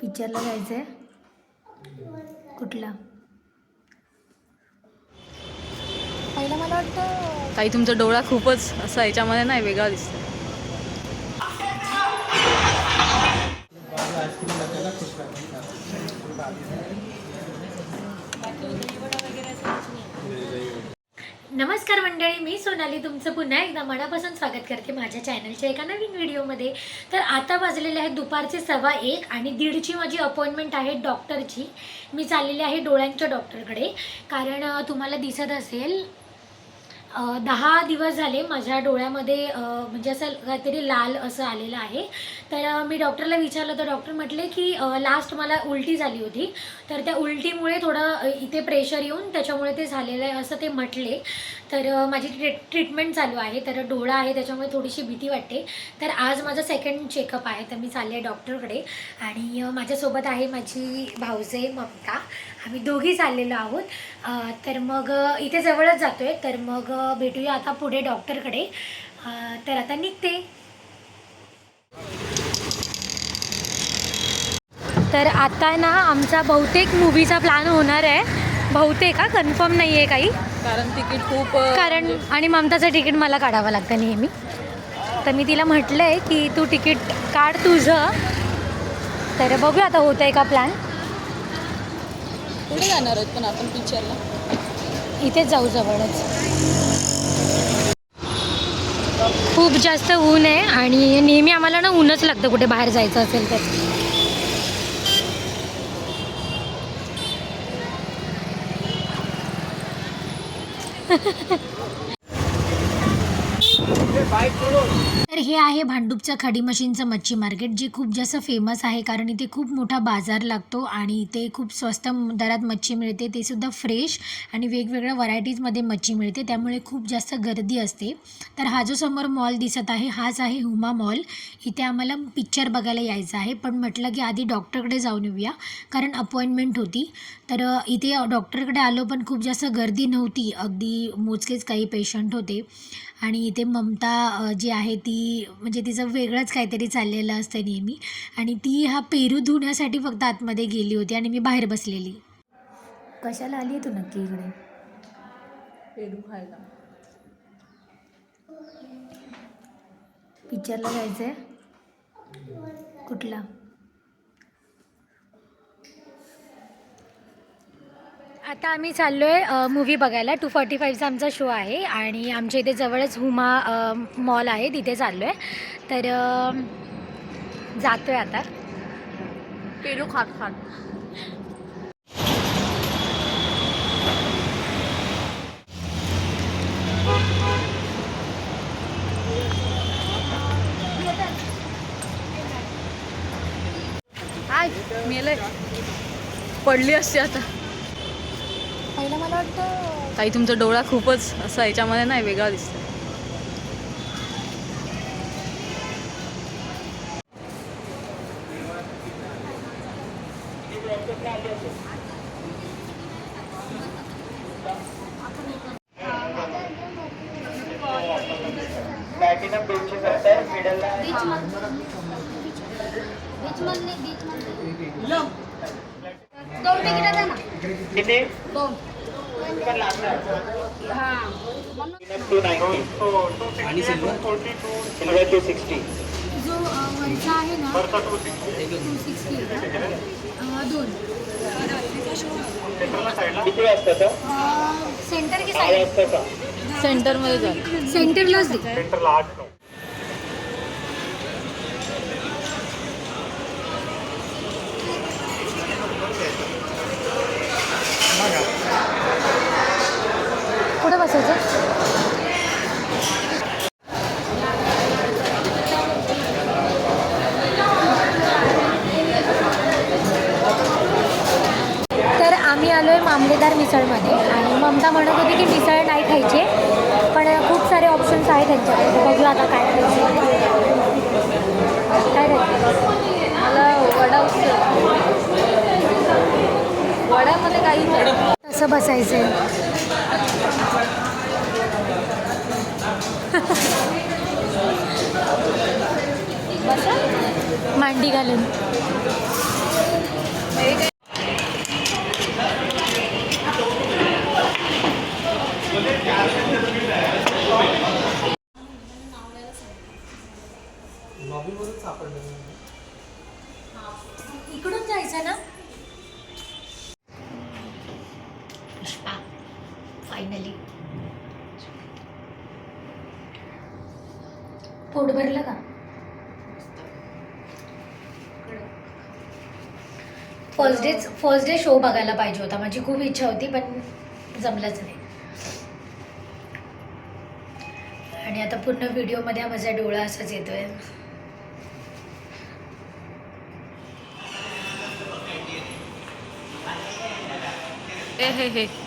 पिक्चरला जायचं आहे. कुठला? पहिला मला वाटतं ताई तुमचा डोळा खूपच असा याच्यामध्ये नाही वेगळा दिसतो नमस्कार मंडळी मी सोनाली तुमचं पुन्हा एकदा मनापासून स्वागत करते माझ्या चॅनलच्या एका नवीन व्हिडिओमध्ये तर आता वाजलेले आहेत दुपारचे सव्वा एक आणि दीडची माझी अपॉइंटमेंट आहे डॉक्टरची मी चाललेली आहे डोळ्यांच्या डॉक्टरकडे कारण तुम्हाला दिसत असेल दहा दिवस झाले माझ्या डोळ्यामध्ये म्हणजे असं काहीतरी लाल असं आलेलं आहे. तर मी डॉक्टरला विचारलं तर डॉक्टर म्हटले की लास्ट मला उलटी झाली होती. तर त्या उलटीमुळे थोडं इथे प्रेशर येऊन त्याच्यामुळे ते झालेलं आहे असं ते म्हटले. तर माझी ट्रीट ट्रीटमेंट चालू आहे. तर डोळा आहे त्याच्यामुळे थोडीशी भीती वाटते. तर आज माझं सेकंड चेकअप आहे तर मी चालले आहे डॉक्टरकडे. आणि माझ्यासोबत आहे माझी भाऊजे ममता. आम्ही दोघी चाललेलो आहोत. तर मग इथे जवळच जातो आहे तर मग भेटूया आता पुढे डॉक्टरकडे. तर आता निघते. तर आता ना आमचा बहुतेक मूवीचा प्लॅन होणार आहे. बहुतेक हा? कन्फर्म नाही आहे काही. कारण तिकीट खूप कारण आणि ममताचं तिकीट मला काढावं लागतं नेहमी. तर मी तिला म्हटलं आहे की तू तिकीट काढ तुझं. तर बघूया आता होतं आहे का प्लॅन कुठे जाणार आहोत पण आपण पिक्चरला इथेच जाऊ जवळच. खूप जास्त ऊन आहे आणि नेहमी आम्हाला ना ऊनच लागतं कुठे बाहेर जायचं असेल तर. तर हे आहे भांडूपचं खडी मशीनचं मच्छी मार्केट जे खूप जास्त फेमस आहे कारण इथे खूप मोठा बाजार लागतो आणि इथे खूप स्वस्त दरात मच्छी मिळते. ते सुद्धा फ्रेश आणि वेगवेगळ्या व्हरायटीजमध्ये मच्छी मिळते. त्यामुळे खूप जास्त गर्दी असते. तर हा जो समोर मॉल दिसत आहे हाच आहे हुमा मॉल इथे आम्हाला पिक्चर बघायला यायचं आहे. पण म्हटलं की आधी डॉक्टरकडे जाऊन येऊया कारण अपॉइंटमेंट होती. तर इथे डॉक्टरकडे आलो पण खूप जास्त गर्दी नव्हती. अगदी मोजकेच काही पेशंट होते. आणि इथे ममता जी आहे ती म्हणजे तिचं वेगळंच काहीतरी चाललेलं असतं नेहमी. आणि ती हा पेरू धुण्यासाठी फक्त आतमध्ये गेली होती आणि मी बाहेर बसलेली. कशाला आली तू नक्की इकडे? पेरू खायला. पिक्चरला जायचं आहे कुठला? आता आम्ही चाललो आहे मूवी बघायला. टू फॉर्टी फाईव्हचा आमचा शो आहे आणि आमच्या इथे जवळच हुमा मॉल आहे तिथे चाललो आहे तर जातो आहे आता. पेरू खात खात. मेलय. पडली असते आता. ताई तुमचा डोळा खूपच असा याच्यामध्ये नाही वेगळा दिसतो प्लॅटिनम दोनशे सत्तर मिडलला आणि सिल्वर सिल्वर टू सिक्स्टी जो वरचा आहे ना टू सिक्स्टी दोन. किती वाजता तर सेंटर की साईड सेंटरमध्ये जा. सेंटरलाच दे. सेंटरला आठ नऊ कुठं बसायचं तर आम्ही आलो आहे मामलेदार मिसळमध्ये आणि ममता म्हणत होती की मिसळ नाही खायची पण खूप सारे ऑप्शन्स आहेत त्यांच्याकडे तर बघू आता काय खायचं काय खायचं मला वडा वड्यामध्ये काही कसं बसायचं आहे मांडी घालून जायचं ना पुष्पा फायनली पोट भरलं का? First day first day show बघायला पाहिजे होता. माझी खूप इच्छा होती पण जमलंच नाही. आणि आता पूर्ण व्हिडिओमध्ये माझा डोळा असाच येतोय. हे हे.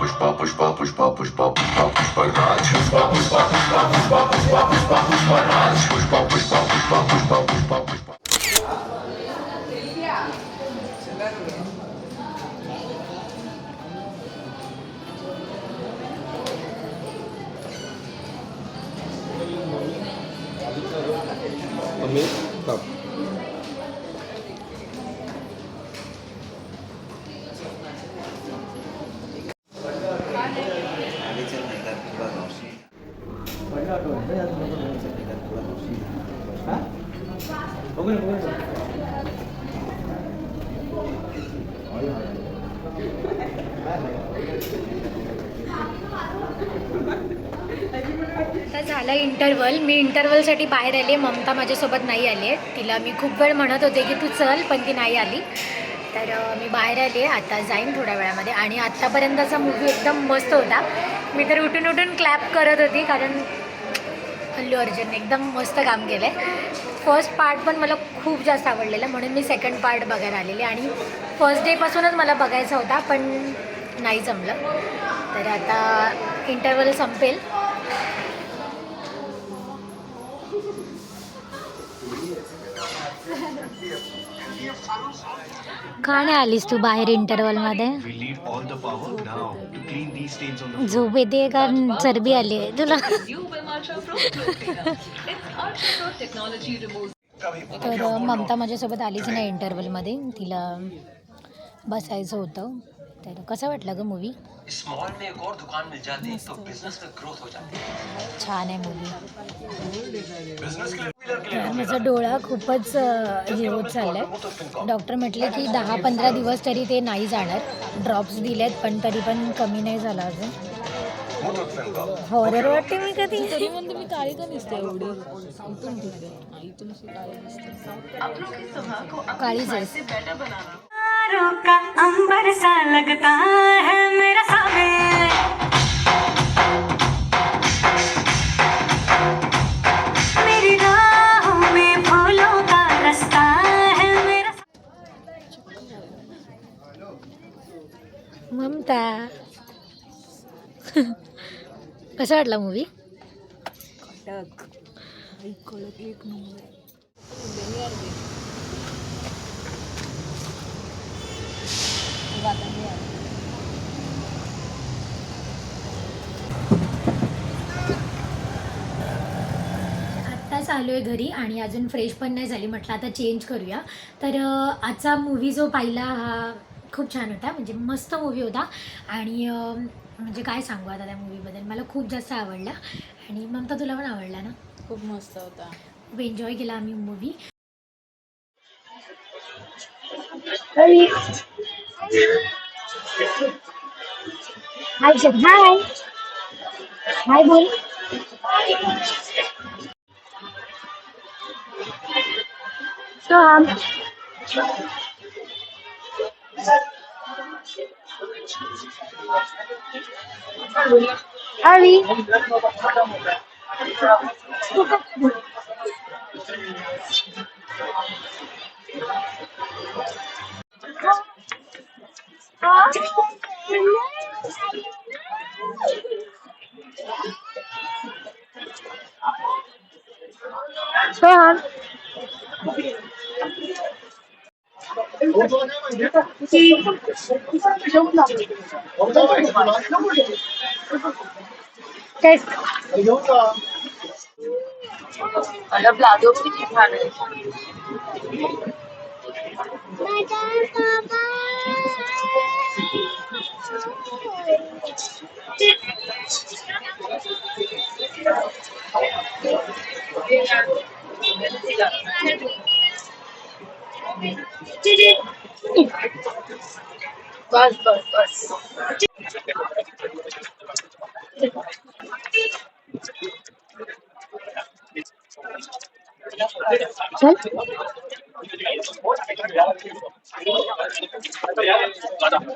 papos, papos, papos, papos, papos, papos papos, papos, papos, papos, papos, papos, papos, papos papos, papos, papos, papos, papos, papos, papos, papos. Amém? Tá. आता झालं इंटरवल मी इंटरवलसाठी बाहेर आले ममता माझ्यासोबत नाही आली आहे तिला मी खूप वेळ म्हणत होते की तू चल पण ती नाही आली. तर मी बाहेर आले आता जाईन थोड्या वेळामध्ये. आणि आत्तापर्यंतचा मूवी एकदम मस्त होता. मी तर उठून उठून क्लॅप करत होती कारण अल्लू अर्जुन एकदम मस्त काम केलं आहे फर्स्ट पार्ट पण मला खूप जास्त आवडलेला. म्हणून मी सेकंड पार्ट बघायला आलेली. आणि फर्स्ट डेपासूनच मला बघायचा होता पण नाही जमलं. तर आता इंटरवल संपेल. का नाही आलीस तू बाहेर इंटरवलमध्ये झोप येते का? चरबी आली आहे तुला. तर ममता माझ्यासोबत आलीच नाही इंटरवलमध्ये तिला बसायचं होतं. तर कसं वाटलं ग मूवी इस मॉल में एक और दुकान मिल जाती तो बिजनेस में ग्रोथ हो जाती. छान आहे मूवी माझा डोळा खूपच हे होत चाललाय. डॉक्टर म्हटले की दहा पंधरा दिवस तरी ते नाही जाणार. ड्रॉप्स दिलेत पण तरी पण कमी नाही झाला अजून. हॉरर वाटते मी कधी? तरी पण तुम्ही काळी का दिसते एवढी? ठीक आहे आहेस का अंबर सा लगता है मेरा सावे मेरी राहों में फूलों का रास्ता है मेरा ममता। कसा वाटला मूवी आत्ताच आलो आहे घरी आणि अजून फ्रेश पण नाही झाली. म्हटलं आता चेंज करूया. तर आजचा मूवी जो पाहिला हा खूप छान होता. म्हणजे मस्त मूवी होता. आणि म्हणजे काय सांगू आता त्या मूवीबद्दल मला खूप जास्त आवडला. आणि ममता तुला पण आवडला ना? खूप मस्त होता. खूप एन्जॉय केला आम्ही movie Hi, said hi. Hi, Bull. Tom. Ari. Thôi hả? Cái Alam lado ko yung hanay. Madam, Papa! Hi sir hi हाय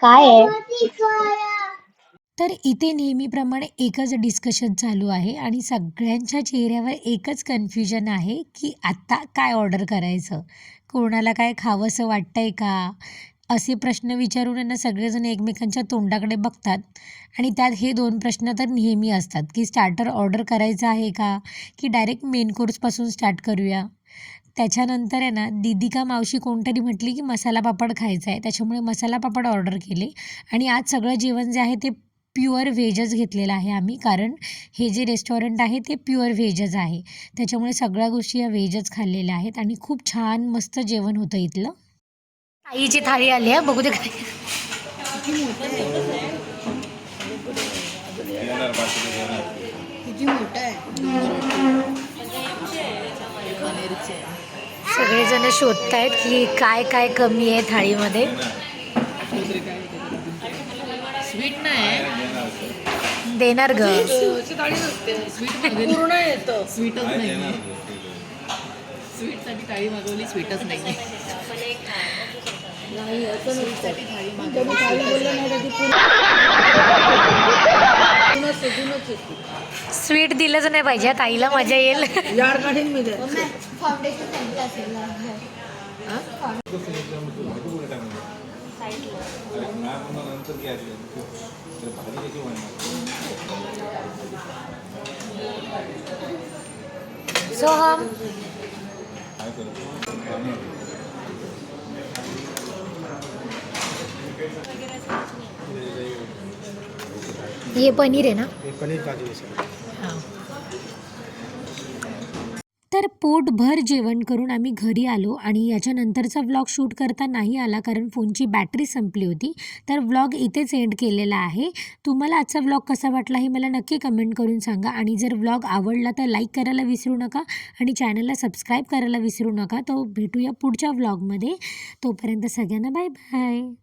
काय आहे? तर इथे नेहमीप्रमाणे एकच डिस्कशन चालू आहे आणि सगळ्यांच्या चेहऱ्यावर एकच कन्फ्युजन आहे की आत्ता काय ऑर्डर करायचं? कोणाला काय खावंसं वाटतंय का? असे प्रश्न विचारून आहे ना सगळेजण एकमेकांच्या तोंडाकडे बघतात. आणि त्यात हे दोन प्रश्न तर नेहमी असतात की स्टार्टर ऑर्डर करायचं आहे का? की डायरेक्ट मेन कोर्सपासून स्टार्ट करूया? त्याच्यानंतर आहे ना दीदी का मावशी कोणतरी म्हटली की मसाला पापड खायचा आहे त्याच्यामुळे मसाला पापड ऑर्डर केले. आणि आज सगळं जेवण जे आहे ते प्युअर व्हेजच घेतलेलं आहे आम्ही कारण हे जे रेस्टॉरंट आहे ते प्युअर व्हेजच आहे. त्याच्यामुळे सगळ्या गोष्टी या व्हेजच खाल्लेल्या आहेत आणि खूप छान मस्त जेवण होतं इथलं. आईची थाळी आली आहे बघू दे काय. पनीरचे सगळेजण शोधतायत की काय काय कमी आहे थाळीमध्ये. स्वीट नाही देणार ग. स्वीट पूर्ण येतं. स्वीटच नाही. स्वीटसाठी थाळी मागवली स्वीटच नाही. नाही असं स्वीटसाठी थाळी मागवली थाळी बोललं नाही तर ती पूर्ण सजूनच येते. स्वीट दिलंच नाही पाहिजे आता आईला मजा येईल. यार काढीन मी सोहम. ये पनीर आहे ना? हां. तर पोटभर जेवण करून आम्ही घरी आलो आणि याच्यानंतरचा व्लॉग शूट करता नाही आला कारण फोनची बॅटरी संपली होती. तर व्लॉग इथेच एंड केलेला आहे. तुम्हाला आजचा व्लॉग कसा वाटला हे मला नक्की कमेंट करून सांगा आणि जर व्लॉग आवडला तर लाईक करायला विसरू नका आणि चॅनलला सबस्क्राईब करायला विसरू नका. तो भेटूया पुढच्या व्लॉगमध्ये तोपर्यंत सगळ्यांना बाय बाय